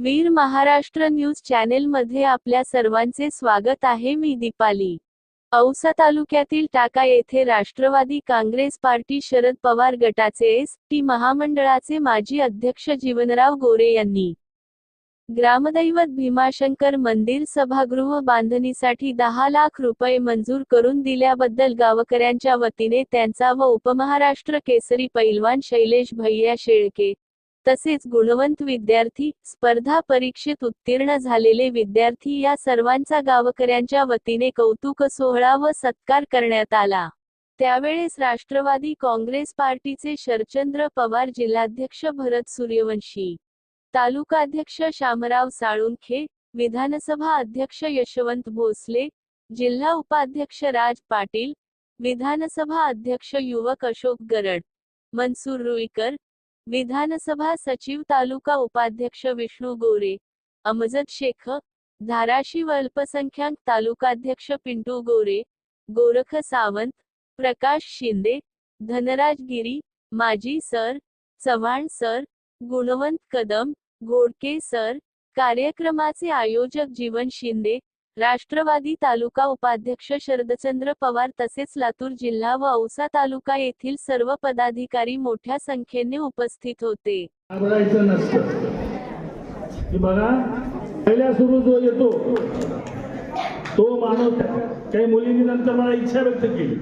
वीर Maharashtra news चॅनेलमध्ये आपल्या सर्वांचे स्वागत आहे मी दीपाली. औसा तालुक्यातील टाका येथे राष्ट्रवादी काँग्रेस पार्टी शरद पवार गटाचे एस टी महामंडळाचे माजी अध्यक्ष जीवनराव गोरे यांनी ग्रामदैवत भीमाशंकर मंदिर सभागृह बांधणीसाठी दहा लाख रुपये मंजूर करून दिल्याबद्दल गावकऱ्यांच्या वतीने त्यांचा व उपमहाराष्ट्र केसरी पैलवान शैलेश भैया शेळके तसेच गुणवंत विद्यार्थी स्पर्धा परीक्षेत उत्तीर्ण झालेले विद्यार्थी या सर्वांचा गावकऱ्यांच्या वतीने कौतुक सोहळा व सत्कार करण्यात आला. त्यावेळेस राष्ट्रवादी काँग्रेस पार्टीचे शरचंद्र पवार जिल्हाध्यक्ष भरत सूर्यवंशी तालुकाध्यक्ष शामराव साळुंखे विधानसभा अध्यक्ष यशवंत भोसले जिल्हा उपाध्यक्ष राज पाटील विधानसभा अध्यक्ष युवक अशोक गरड मनसूर रुईकर विधानसभा सचिव तालुका उपाध्यक्ष विष्णू गोरे अमजद शेख धाराशिव अल्पसंख्याक तालुकाध्यक्ष पिंटू गोरे गोरख सावंत प्रकाश शिंदे धनराज गिरी माजी sir Chavan sir Gunwant Kadam Ghodke sir कार्यक्रमाचे आयोजक जीवन शिंदे राष्ट्रवादी तालुका उपाध्यक्ष शरदचंद्र पवार तसेच लातूर जिल्हा व औसा तालुका येथील सर्व पदाधिकारी मोठ्या संख्येने उपस्थित होते. बघा पहिल्या सुरू जो येतो तो माणूस काही मुलींनी नंतर मला इच्छा व्यक्त केली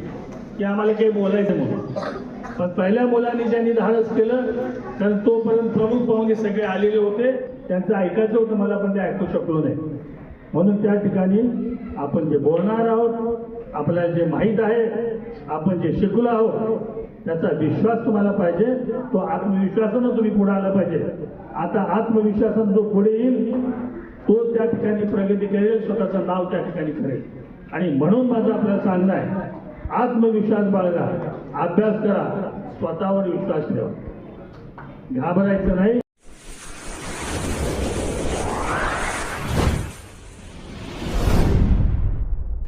की आम्हाला काही बोलायचं म्हणून. पण पहिल्या मुलांनी ज्यांनी धाडस केलं तर तोपर्यंत प्रमुख पाहुणे सगळे आलेले होते. त्यांचं ऐकायचं होतं मला पण ते ऐकू शकलो नाही. म्हणून त्या ठिकाणी आपण जे बोलणार आहोत आपल्याला जे माहीत आहे आपण जे शिकलो आहोत त्याचा विश्वास तुम्हाला पाहिजे. तो आत्मविश्वासानं तुम्ही पुढे आला पाहिजे. आता आत्मविश्वासानं जो पुढे येईल तो त्या ठिकाणी प्रगती करेल स्वतःचं नाव त्या ठिकाणी करेल आणि म्हणून माझं आपल्याला सांगणं आहे आत्मविश्वास बाळगा अभ्यास करा स्वतःवर विश्वास ठेवा. घाबरायचं नाही.